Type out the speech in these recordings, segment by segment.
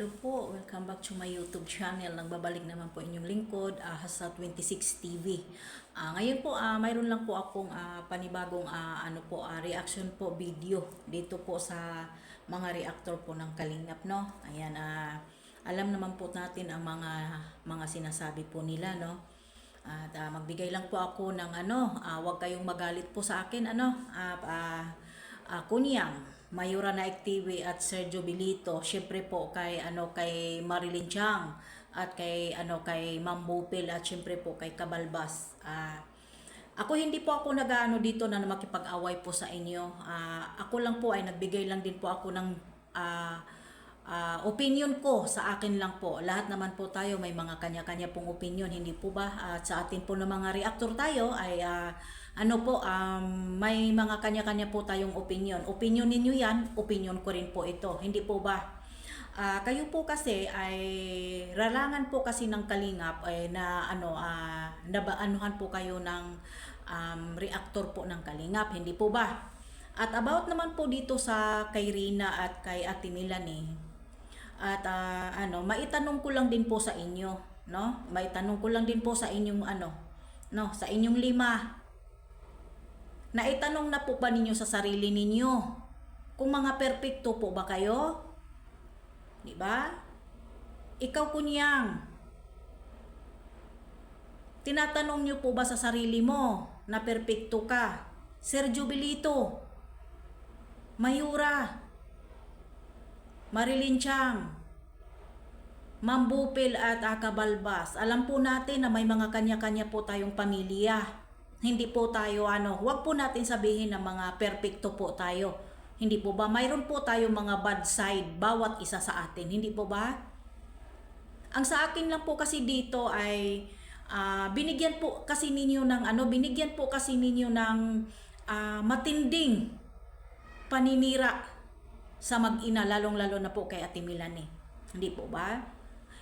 Hello po, welcome back to my YouTube channel. Nagbabalik naman po inyong lingkod, uh, Hasa 26 TV. Ah, ngayon po, ah, mayroon lang po akong ah, panibagong ah, ano po, ah, reaction po video dito po sa mga reactor po ng Kalingap, no? Ayan, ah, alam naman po natin ang mga mga sinasabi po nila, no? At ah, magbigay lang po ako ng ano, ah, huwag kayong magalit po sa akin, ano? Ah, ah, ah, Kunyang, Mayura na TV at Sergio Bilito. Syempre po kay ano kay Marilyn Chang at kay ano kay Ma'am Bupil at syempre po kay Kabalbas. Ah ako hindi po ako nag-ano dito na makipag-away po sa inyo. Ah, ako lang po ay nagbigay lang din po ako ng ah, ah, opinion ko sa akin lang po. Lahat naman po tayo may mga kanya-kanya pong opinion, hindi po ba? At sa atin po ng mga reactor tayo ay ah, ano po, um, may mga kanya-kanya po tayong opinion. Opinion ninyo yan, opinion ko rin po ito. Hindi po ba? Ah, kayo po kasi ay ralangan po kasi ng kalingap ay na ano ah nabaanuhan po kayo ng um, reactor po ng kalingap, hindi po ba? At about naman po dito sa kay Rina at kay Ate Melanie, at ah, ano, maitanong ko lang din po sa inyo, no? Maitanong ko lang din po sa inyong ano, no, sa inyong lima. Naitanong na po ba ninyo sa sarili ninyo kung mga perpekto po ba kayo? Di ba? Ikaw kunyang. Tinatanong niyo po ba sa sarili mo na perpekto ka? Sergio Bilito, Mayura, Marilyn Chang, Ma'am Bupil at Akabalbas. Alam po natin na may mga kanya-kanya po tayong pamilya. Hindi po tayo ano, huwag po natin sabihin na mga perpekto po tayo. Hindi po ba? Mayroon po tayong mga bad side bawat isa sa atin. Hindi po ba? Ang sa akin lang po kasi dito ay ah, binigyan po kasi ninyo ng ano, binigyan po kasi ninyo ng ah, matinding paninira sa mag-ina, lalong-lalo na po kay Ate Milane. Hindi po ba?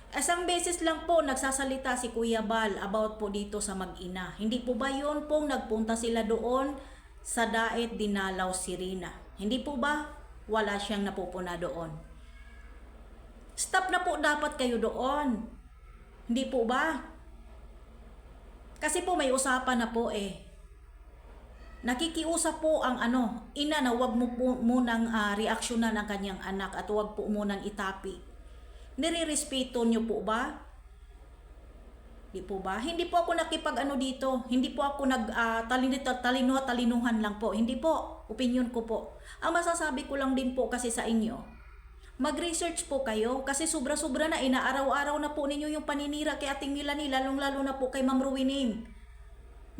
Isang beses lang po nagsasalita si Kuya Bal about po dito sa mag-ina. Hindi po ba yun pong nagpunta sila doon sa Daet Dinalaw Sirina? Hindi po ba? Wala siyang napupuna doon. Stop na po dapat kayo doon. Hindi po ba? Kasi po may usapan na po eh. Nakikiusap po ang ano, ina na wag mo po munang uh, reaksyonan ang kanyang anak at wag po munang itapi. Nirerespeto niyo po ba? Di po ba? Hindi po ako nakipag ano dito. Hindi po ako nag uh, talinito, talino, talinuhan lang po. Hindi po. Opinion ko po. Ang masasabi ko lang din po kasi sa inyo, mag-research po kayo kasi sobra-sobra na inaaraw-araw na po ninyo yung paninira kay Ating Milani, lalong-lalo na po kay Ma'am Ruwinim.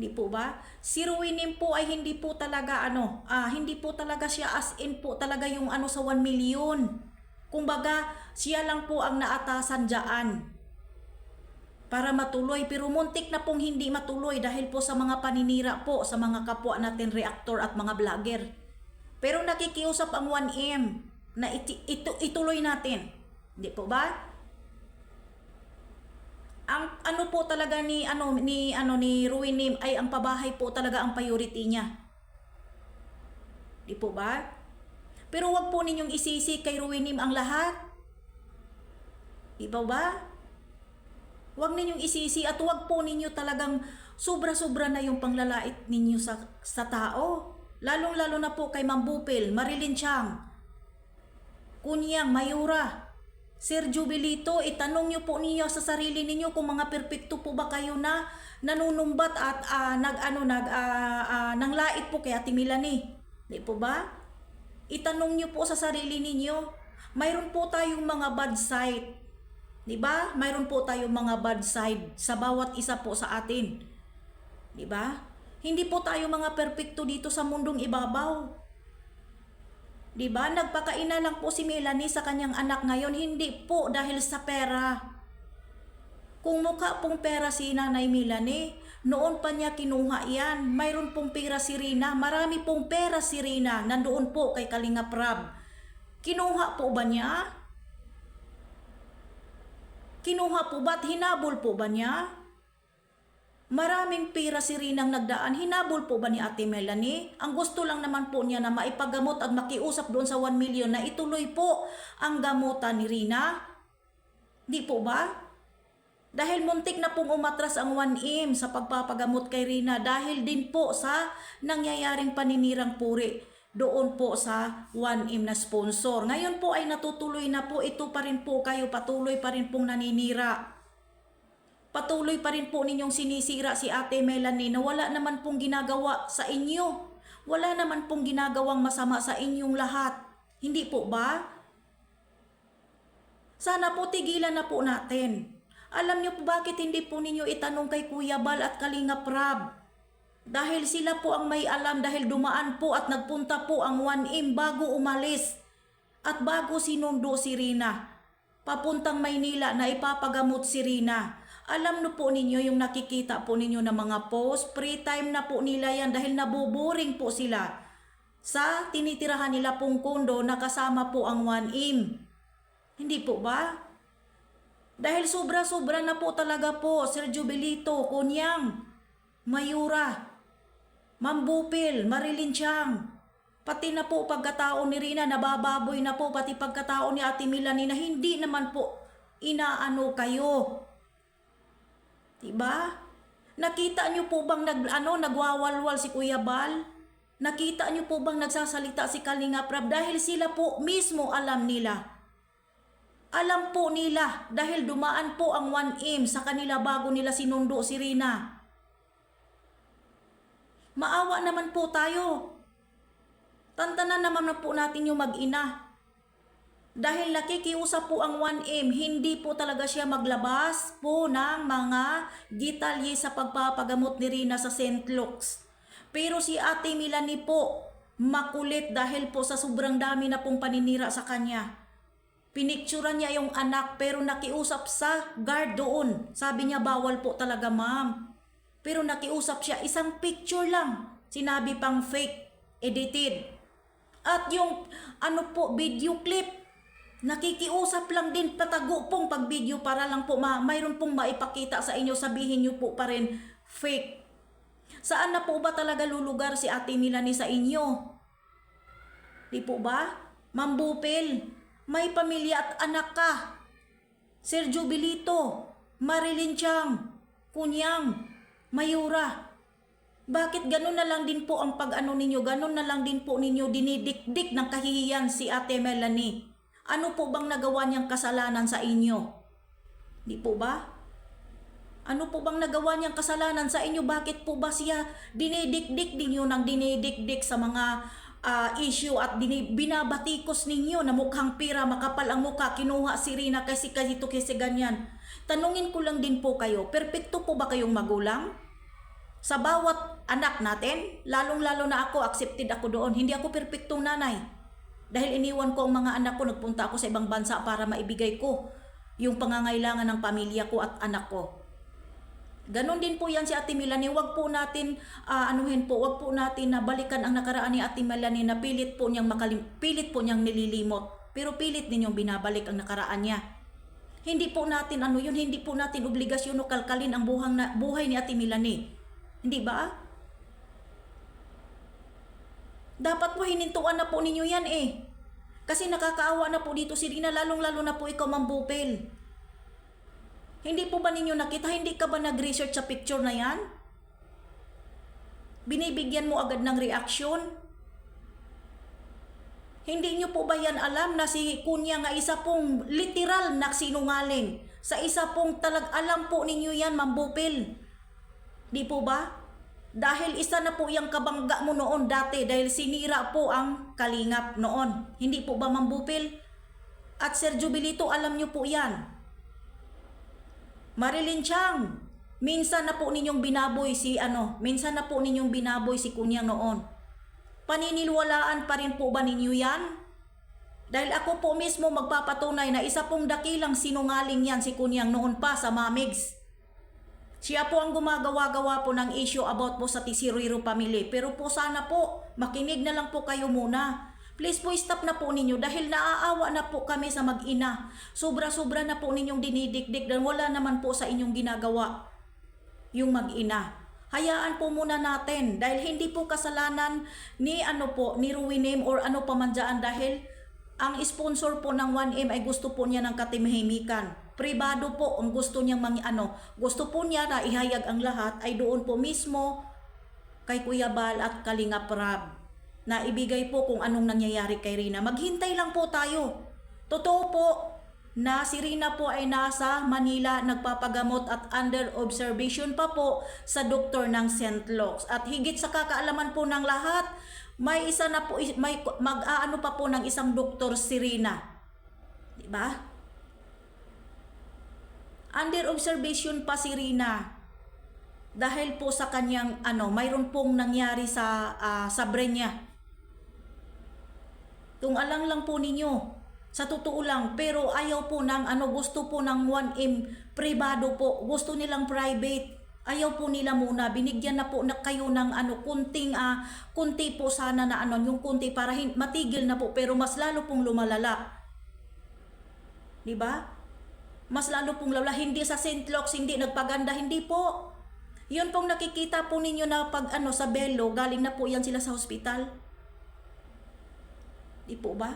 Di po ba? Si Ruwinim po ay hindi po talaga ano, ah, hindi po talaga siya as in po talaga yung ano sa 1 million. Kumbaga, siya lang po ang naatasan dyan para matuloy. Pero muntik na pong hindi matuloy dahil po sa mga paninira po sa mga kapwa natin reactor at mga vlogger. Pero nakikiusap ang 1M na iti, ito, ituloy natin. Di po ba? Ang ano po talaga ni ano ni ano ni Ruinim ay ang pabahay po talaga ang priority niya. Di po ba? Pero wag po ninyong isisi kay Ruinim ang lahat. Di ba ba? Wag ninyong isisi at wag po ninyo talagang sobra-sobra na yung panglalait ninyo sa, sa tao. Lalong-lalo na po kay Ma'am Bupil, Marilyn Chang, Kunyang, Mayura, Sergio Bilito, itanong niyo po niyo sa sarili ninyo kung mga perpekto po ba kayo na nanunumbat at uh, nag ano nag uh, uh, nanglait po kay Ate Milani. Di po ba? Itanong niyo po sa sarili ninyo. Mayroon po tayong mga bad side. Di ba? Mayroon po tayong mga bad side sa bawat isa po sa atin. Di ba? Hindi po tayo mga perpekto dito sa mundong ibabaw. 'Di ba? Nagpakaina lang po si Melanie sa kanyang anak ngayon, hindi po dahil sa pera. Kung mukha pong pera si Nanay Melanie, noon pa niya kinuha yan. Mayroon pong pera si Rina, marami pong pera si Rina, nandoon po kay Kalinga Prab. Kinuha po ba niya? Kinuha po ba't hinabol po ba niya? Maraming pira si Rinang nagdaan. Hinabol po ba ni Ate Melanie? Ang gusto lang naman po niya na maipagamot at makiusap doon sa 1 million na ituloy po ang gamutan ni Rina. Di po ba? Dahil muntik na pong umatras ang 1M sa pagpapagamot kay Rina dahil din po sa nangyayaring paninirang puri doon po sa 1M na sponsor. Ngayon po ay natutuloy na po, ito pa rin po kayo, patuloy pa rin pong naninira. Patuloy pa rin po ninyong sinisira si Ate Melanie na wala naman pong ginagawa sa inyo. Wala naman pong ginagawang masama sa inyong lahat. Hindi po ba? Sana po tigilan na po natin. Alam niyo po bakit hindi po ninyo itanong kay Kuya Bal at Kalinga Prab? Dahil sila po ang may alam dahil dumaan po at nagpunta po ang 1M bago umalis. At bago sinundo si Rina. Papuntang Maynila na ipapagamot si Rina. Alam no po ninyo yung nakikita po ninyo ng mga post, free time na po nila yan dahil nabuboring po sila. Sa tinitirahan nila pong kondo na kasama po ang 1M. Hindi po ba? Dahil sobra-sobra na po talaga po, Sir Jubilito, Kunyang, Mayura, Mambupil, Marilyn Chiang, pati na po pagkatao ni Rina, nabababoy na po, pati pagkatao ni Ate Milani na hindi naman po inaano kayo. Diba? Nakita niyo po bang nag, ano, nagwawalwal si Kuya Bal? Nakita niyo po bang nagsasalita si Kalinga Prab? Dahil sila po mismo alam nila alam po nila dahil dumaan po ang 1M sa kanila bago nila sinundo si Rina. Maawa naman po tayo. Tantanan naman na po natin yung mag-ina. Dahil nakikiusap po ang 1M, hindi po talaga siya maglabas po ng mga detalye sa pagpapagamot ni Rina sa St. Luke's. Pero si Ate Milani po, makulit dahil po sa sobrang dami na pong paninira sa kanya. Pinikturan niya yung anak pero nakiusap sa guard doon. Sabi niya bawal po talaga ma'am. Pero nakiusap siya isang picture lang. Sinabi pang fake, edited. At yung ano po video clip, nakikiusap lang din patago pong pag video para lang po ma mayroon pong maipakita sa inyo sabihin niyo po pa rin fake. Saan na po ba talaga lulugar si Ate Milani sa inyo? Di po ba? Mambupil, may pamilya at anak ka. Sir Jubilito, Marilyn Chang, Kunyang, Mayura. Bakit ganun na lang din po ang pag-ano ninyo, ganun na lang din po ninyo dinidikdik ng kahihiyan si Ate Melanie? Ano po bang nagawa niyang kasalanan sa inyo? Di po ba? Ano po bang nagawa niyang kasalanan sa inyo? Bakit po ba siya dinidikdik ninyo ng dinidikdik sa mga ah, issue at dini, binabatikos ninyo na mukhang pira, makapal ang mukha, kinuha si Rina kasi ganito kasi ganyan. Tanungin ko lang din po kayo, perpekto po ba kayong magulang? Sa bawat anak natin, lalong-lalo na ako, accepted ako doon. Hindi ako perpektong nanay. Dahil iniwan ko ang mga anak ko, nagpunta ako sa ibang bansa para maibigay ko yung pangangailangan ng pamilya ko at anak ko. Ganon din po yan si Ate Melanie. Huwag po natin ah, anuhin po, huwag po natin na balikan ang nakaraan ni Ate Melanie na pilit po niyang makalim, pilit po niyang nililimot. Pero pilit ninyong binabalik ang nakaraan niya. Hindi po natin ano yun, hindi po natin obligasyon o kalkalin ang buhang na, buhay ni Ate Melanie. Hindi ba? Dapat po hinintuan na po ninyo yan eh. Kasi nakakaawa na po dito si Rina, lalong-lalo na po ikaw mambupil. Hindi po ba ninyo nakita? Hindi ka ba nag-research sa picture na yan? Binibigyan mo agad ng reaksyon? Hindi nyo po ba yan alam na si Kunya nga isa pong literal na sinungaling? Sa isa pong talag alam po ninyo yan, mambupil. Di po ba? Dahil isa na po yung kabangga mo noon dati dahil sinira po ang kalingap noon. Hindi po ba mambupil? At Sir Jubilito, alam nyo po yan. Marilyn Chang, minsan na po ninyong binaboy si ano, minsan na po ninyong binaboy si Kunyang noon. Paninilwalaan pa rin po ba ninyo yan? Dahil ako po mismo magpapatunay na isa pong dakilang sinungaling yan si Kunyang noon pa sa Mamigs. Siya po ang gumagawa-gawa po ng issue about po sa Tisiriro family. Pero po sana po, makinig na lang po kayo muna. Please po stop na po ninyo dahil naaawa na po kami sa mag-ina. Sobra-sobra na po ninyong dinidikdik dahil wala naman po sa inyong ginagawa yung mag-ina. Hayaan po muna natin dahil hindi po kasalanan ni ano po, ni Ruwinim or ano pa man dyan dahil ang sponsor po ng 1M ay gusto po niya ng katimahimikan. Pribado po ang gusto niyang mang, ano, gusto po niya na ihayag ang lahat ay doon po mismo kay Kuya Bal at Kalinga Prab na ibigay po kung anong nangyayari kay Rina. Maghintay lang po tayo. Totoo po na si Rina po ay nasa Manila nagpapagamot at under observation pa po sa doktor ng St. Luke's. At higit sa kakaalaman po ng lahat, may isa na po may mag-aano pa po ng isang doktor si Rina. 'Di ba? Under observation pa si Rina dahil po sa kanyang ano, mayroon pong nangyari sa ah, sa brain niya. Kung alang lang po ninyo, sa totoo lang, pero ayaw po ng ano, gusto po ng 1M privado po, gusto nilang private. Ayaw po nila muna, binigyan na po na kayo ng ano, kunting, ah, kunti po sana na ano, yung kunti para hin- matigil na po, pero mas lalo pong lumalala. 'Di ba? Mas lalo pong lala, hindi sa St. Luke's, hindi nagpaganda, hindi po. Yun pong nakikita po ninyo na pag ano sa Bello, galing na po yan sila sa hospital. Di po ba?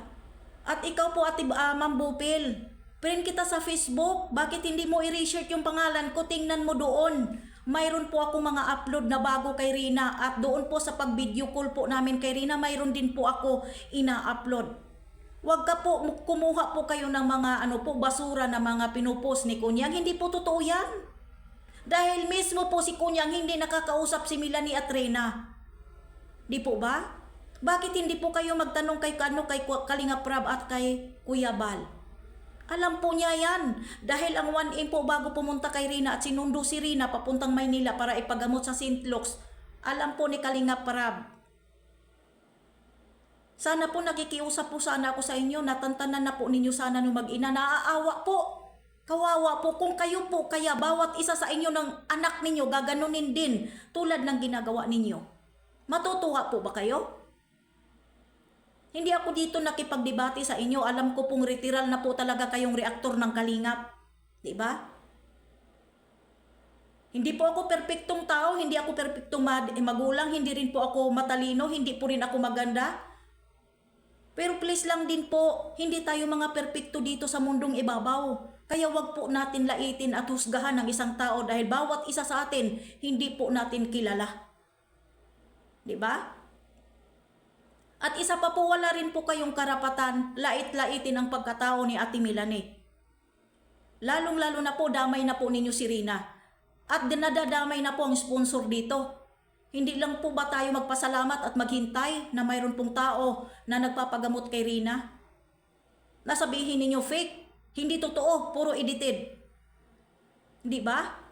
At ikaw po, Ate uh, Ma'am Bupil, friend kita sa Facebook, bakit hindi mo i-research yung pangalan ko? Tingnan mo doon. Mayroon po ako mga upload na bago kay Rina at doon po sa pag-video call po namin kay Rina, mayroon din po ako ina-upload. Huwag ka po, kumuha po kayo ng mga ano po, basura na mga pinupost ni Kunyang. Hindi po totoo yan. Dahil mismo po si Kunyang hindi nakakausap si Melanie at Reyna. Di po ba? Bakit hindi po kayo magtanong kay ano kay Kalinga Prab at kay Kuya Bal? Alam po niya yan. Dahil ang 1M po bago pumunta kay Rina at sinundo si Rina papuntang Maynila para ipagamot sa St. Luke's, alam po ni Kalinga Prab. Sana po nakikiusap po sana ako sa inyo, natantanan na po ninyo sana nung mag-ina, naaawa po. Kawawa po kung kayo po kaya bawat isa sa inyo ng anak ninyo gaganunin din tulad ng ginagawa ninyo. Matutuwa po ba kayo? Hindi ako dito nakipagdebate sa inyo. Alam ko pong retiral na po talaga kayong reaktor ng kalingap. Di ba? Hindi po ako perpektong tao, hindi ako perpektong eh, magulang, hindi rin po ako matalino, hindi po rin ako maganda. Pero please lang din po, hindi tayo mga perpekto dito sa mundong ibabaw. Kaya wag po natin laitin at husgahan ng isang tao dahil bawat isa sa atin hindi po natin kilala. 'Di ba? At isa pa po wala rin po kayong karapatan lait-laitin ang pagkatao ni Ate Milane. Lalong-lalo na po damay na po ninyo si Rina. At dinadadamay na po ang sponsor dito. Hindi lang po ba tayo magpasalamat at maghintay na mayroon pong tao na nagpapagamot kay Rina? Nasabihin ninyo fake, hindi totoo, puro edited. Di ba?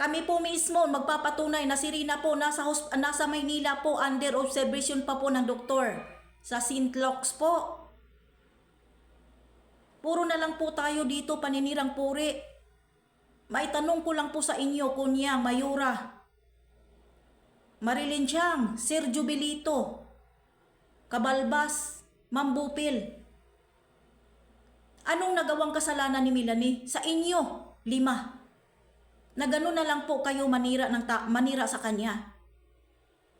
Kami po mismo magpapatunay na si Rina po nasa, nasa Maynila po under observation pa po ng doktor sa St. Luke's po. Puro na lang po tayo dito paninirang puri. May tanong ko lang po sa inyo, Kunya, Mayura, Marilyn Chang, Sir Jubilito, Kabalbas, Mambupil. Anong nagawang kasalanan ni Melanie? Sa inyo, lima. Na gano'n na lang po kayo manira, ng ta- manira sa kanya.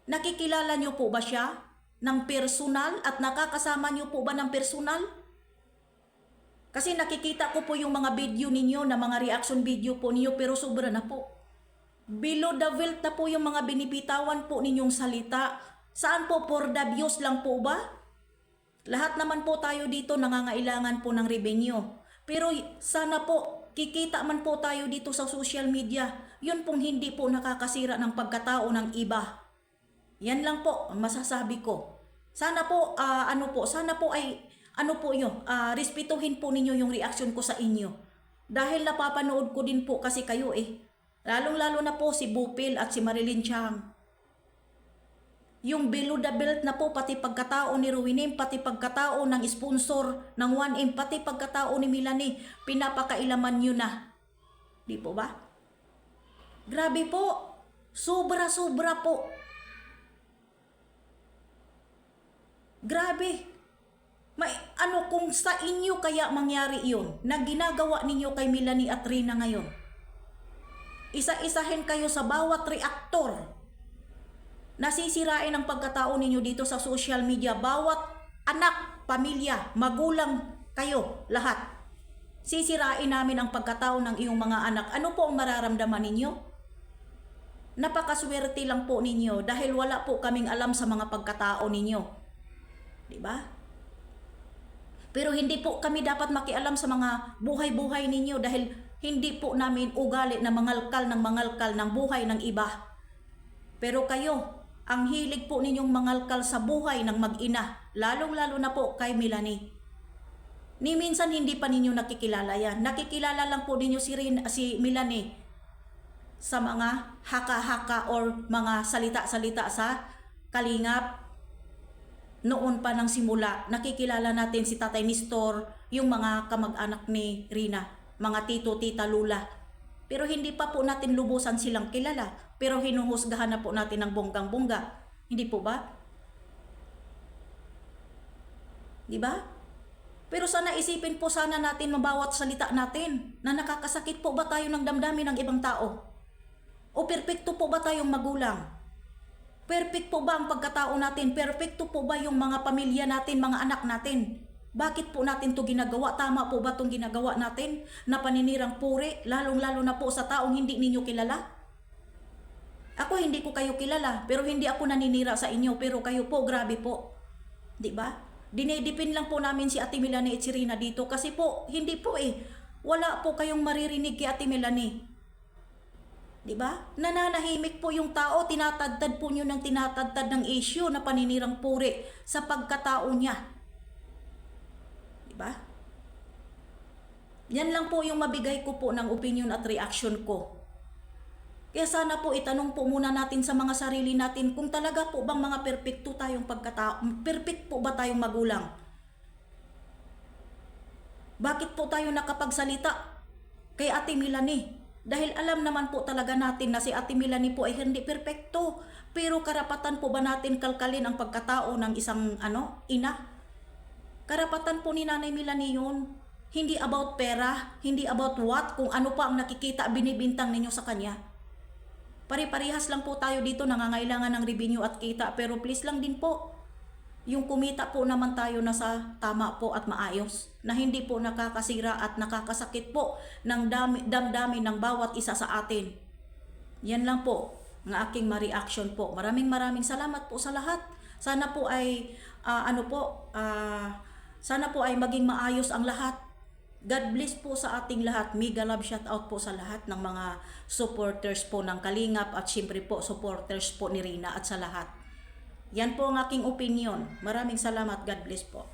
Nakikilala niyo po ba siya ng personal at nakakasama niyo po ba ng personal? Kasi nakikita ko po yung mga video ninyo na mga reaction video po ninyo pero sobra na po. Below the belt na po yung mga binibitawan po ninyong salita. Saan po for the views lang po ba? Lahat naman po tayo dito nangangailangan po ng revenue. Pero sana po, kikita man po tayo dito sa social media. Yun pong hindi po nakakasira ng pagkatao ng iba. Yan lang po ang masasabi ko. Sana po, ah, ano po, sana po ay, ano po yun, ah, respetuhin po ninyo yung reaction ko sa inyo. Dahil napapanood ko din po kasi kayo eh. Lalong-lalo na po si Bupil at si Marilyn Chang. Yung below the belt na po, pati pagkatao ni Ruinim, pati pagkatao ng sponsor ng 1M, pati pagkatao ni Milani, pinapakailaman nyo na. Di po ba? Grabe po. Sobra-sobra po. Grabe. May ano kung sa inyo kaya mangyari iyon na ginagawa ninyo kay Milani at Rina ngayon. Isa-isahin kayo sa bawat reaktor nasisirain ang pagkatao ninyo dito sa social media. Bawat anak, pamilya, magulang kayo, lahat. Sisirain namin ang pagkatao ng iyong mga anak. Ano po ang mararamdaman ninyo? Napakaswerte lang po ninyo dahil wala po kaming alam sa mga pagkatao ninyo. Di ba? Pero hindi po kami dapat makialam sa mga buhay-buhay ninyo dahil hindi po namin ugali na mangalkal ng mangalkal ng buhay ng iba. Pero kayo, ang hilig po ninyong mangalkal sa buhay ng mag-ina, lalong-lalo na po kay Melanie. Ni minsan hindi pa ninyo nakikilala yan. Nakikilala lang po ninyo si, Rin, si Melanie sa mga haka-haka or mga salita-salita sa kalingap. Noon pa ng simula, nakikilala natin si Tatay Nestor, yung mga kamag-anak ni Rina, mga tito, tita, lula. Pero hindi pa po natin lubusan silang kilala. Pero hinuhusgahan na po natin ng bonggang-bongga. Hindi po ba? Di ba? Pero sana isipin po sana natin mabawat salita natin na nakakasakit po ba tayo ng damdamin ng ibang tao? O perpekto po ba tayong magulang? Perfect po ba ang pagkatao natin? Perfecto po ba yung mga pamilya natin, mga anak natin? Bakit po natin to ginagawa? Tama po ba itong ginagawa natin na paninirang puri, lalong-lalo na po sa taong hindi ninyo kilala? Ako hindi ko kayo kilala, pero hindi ako naninira sa inyo, pero kayo po, grabe po. 'Di ba? Dinedipin lang po namin si Ate Melanie at si dito kasi po, hindi po eh. Wala po kayong maririnig kay Ate Melanie. 'Di ba? Nananahimik po yung tao, tinatadtad po niyo ng tinatadtad ng issue na paninirang puri sa pagkatao niya. Ba? Yan lang po yung mabigay ko po ng opinion at reaction ko. Kaya sana po itanong po muna natin sa mga sarili natin kung talaga po bang mga perpekto tayong pagkatao, perfect po ba tayong magulang? Bakit po tayo nakapagsalita kay Ate Melanie? Dahil alam naman po talaga natin na si Ate Melanie po ay hindi perpekto. Pero karapatan po ba natin kalkalin ang pagkatao ng isang ano, ina? Karapatan po ni Nanay Melanie yun. Hindi about pera, hindi about what, kung ano pa ang nakikita, binibintang ninyo sa kanya. Pare-parehas lang po tayo dito nangangailangan ng revenue at kita pero please lang din po yung kumita po naman tayo na sa tama po at maayos na hindi po nakakasira at nakakasakit po ng dami, damdamin ng bawat isa sa atin. Yan lang po ng aking ma-reaction po. Maraming maraming salamat po sa lahat. Sana po ay ah, ano po ah, sana po ay maging maayos ang lahat. God bless po sa ating lahat. Mega love shout out po sa lahat ng mga supporters po ng Kalingap at syempre po supporters po ni Rina at sa lahat. Yan po ang aking opinion. Maraming salamat. God bless po.